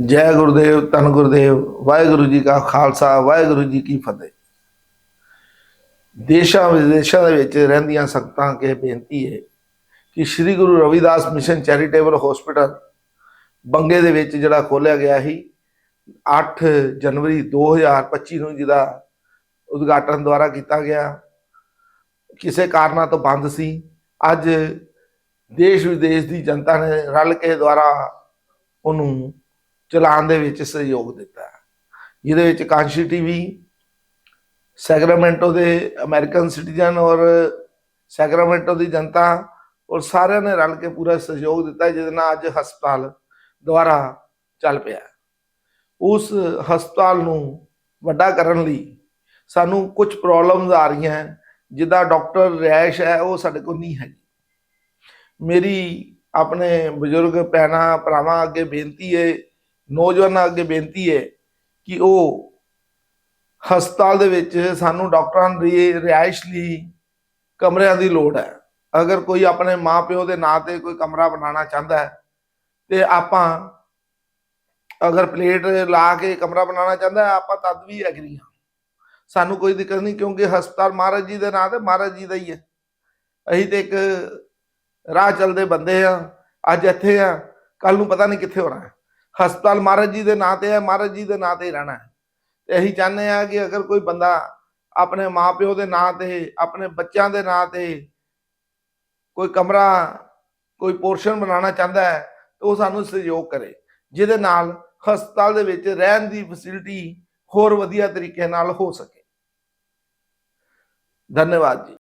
ਜੈ ਗੁਰਦੇਵ, ਧੰਨ ਗੁਰਦੇਵ, ਵਾਹਿਗੁਰੂ ਜੀ ਕਾ ਖਾਲਸਾ, ਵਾਹਿਗੁਰੂ ਜੀ ਕੀ ਫਤਿਹ। ਦੇਸ਼ਾਂ ਵਿਦੇਸ਼ਾਂ ਦੇ ਵਿੱਚ ਰਹਿੰਦੀਆਂ ਸੰਗਤਾਂ ਕੇ ਬੇਨਤੀ ਹੈ ਕਿ Shri Guru Ravidas mission charitable hospital Banke ਦੇ ਵਿੱਚ ਜਿਹੜਾ ਖੋਲਿਆ ਗਿਆ ਸੀ 8 ਜਨਵਰੀ 2025 ਨੂੰ ਜਿਹਦਾ ਉਦਘਾਟਨ ਦੁਆਰਾ ਕੀਤਾ ਗਿਆ, ਕਿਸੇ ਕਾਰਨਾਂ ਤੋਂ ਬੰਦ ਸੀ। ਅੱਜ ਦੇਸ਼ ਵਿਦੇਸ਼ ਦੀ ਜਨਤਾ ਨੇ ਰਲ ਕੇ ਦੁਆਰਾ ਉਹਨੂੰ ਚਲਾਉਣ ਦੇ ਵਿੱਚ ਸਹਿਯੋਗ ਦਿੱਤਾ ਜਿਹਦੇ ਵਿੱਚ ਕਾਂਸ਼ੀ ਟੀਵੀ, ਸੈਕਰਾਮੈਂਟੋ ਦੇ ਅਮਰੀਕਨ ਸਿਟੀਜ਼ਨ ਔਰ ਸੈਕਰਾਮੈਂਟੋ ਦੀ ਜਨਤਾ ਔਰ ਸਾਰਿਆਂ ਨੇ ਰਲ ਕੇ ਪੂਰਾ ਸਹਿਯੋਗ ਦਿੱਤਾ, ਜਿਹਦੇ ਨਾਲ ਅੱਜ ਹਸਪਤਾਲ ਦੁਆਰਾ ਚੱਲ ਪਿਆ ਉਸ ਹਸਪਤਾਲ ਨੂੰ ਵੱਡਾ ਕਰਨ ਲਈ ਸਾਨੂੰ ਕੁਝ ਪ੍ਰੋਬਲਮਸ ਆ ਰਹੀਆਂ ਜਿੱਦਾਂ ਡਾਕਟਰ ਰੈਸ਼ ਹੈ, ਉਹ ਸਾਡੇ ਕੋਲ ਨਹੀਂ ਹੈ ਮੇਰੀ ਆਪਣੇ ਬਜ਼ੁਰਗ, ਭੈਣਾਂ, ਭਰਾਵਾਂ ਅੱਗੇ ਬੇਨਤੀ ਹੈ ਨੌਜਵਾਨਾਂ ਅੱਗੇ ਬੇਨਤੀ ਹੈ ਕਿ ਉਹ ਹਸਪਤਾਲ ਦੇ ਵਿੱਚ ਸਾਨੂੰ ਡਾਕਟਰਾਂ ਦੀ ਰਿਹਾਇਸ਼ ਲਈ ਕਮਰਿਆਂ ਦੀ ਲੋੜ ਹੈ। ਅਗਰ ਕੋਈ ਆਪਣੇ ਮਾਪਿਓ ਦੇ ਨਾਂ ਤੇ ਕੋਈ ਕਮਰਾ ਬਣਾਉਣਾ ਚਾਹੁੰਦਾ ਹੈ ਤੇ ਆਪਾਂ ਅਗਰ ਪਲੇਟ ਲਾ ਕੇ ਕਮਰਾ ਬਣਾਉਣਾ ਚਾਹੁੰਦਾ ਹੈ, ਆਪਾਂ ਤਦ ਵੀ ਐਗਰੀ ਹਾਂ। ਸਾਨੂੰ ਕੋਈ ਦਿੱਕਤ ਨਹੀਂ ਕਿਉਂਕਿ ਹਸਪਤਾਲ ਮਹਾਰਾਜ ਜੀ ਦੇ ਨਾਂ ਤੇ ਮਹਾਰਾਜ ਜੀ ਦਾ ਹੀ ਹੈ। ਅਸੀਂ ਤੇ ਇੱਕ ਰਾਹ ਚੱਲਦੇ ਬੰਦੇ ਆ ਅੱਜ ਇੱਥੇ ਆ ਕੱਲ ਨੂੰ ਪਤਾ ਨਹੀਂ ਕਿੱਥੇ ਹੋਣਾ ਹੈ। ਹਸਪਤਾਲ ਮਹਾਰਾਜ ਜੀ ਦੇ ਨਾਂ ਤੇ ਹੈ, ਮਹਾਰਾਜ ਜੀ ਦੇ ਨਾਂ ਤੇ ਹੀ ਰਹਿਣਾ ਹੈ। ਤੇ ਅਸੀਂ ਚਾਹੁੰਦੇ ਆ ਕਿ ਅਗਰ ਕੋਈ ਬੰਦਾ ਆਪਣੇ ਮਾਪਿਓ ਦੇ ਨਾਂ ਤੇ, ਆਪਣੇ ਬੱਚਿਆਂ ਦੇ ਨਾਂ ਤੇ ਕੋਈ ਕਮਰਾ, ਕੋਈ ਪੋਰਸ਼ਨ ਬਣਾਉਣਾ ਚਾਹੁੰਦਾ ਹੈ, ਤਾਂ ਉਹ ਸਾਨੂੰ ਸਹਿਯੋਗ ਕਰੇ। ਜਿਹਦੇ ਨਾਲ ਹਸਪਤਾਲ ਦੇ ਵਿੱਚ ਰਹਿਣ ਦੀ ਫੈਸਿਲਿਟੀ ਹੋਰ ਵਧੀਆ ਤਰੀਕੇ ਨਾਲ ਹੋ ਸਕੇ। ਧੰਨਵਾਦ ਜੀ।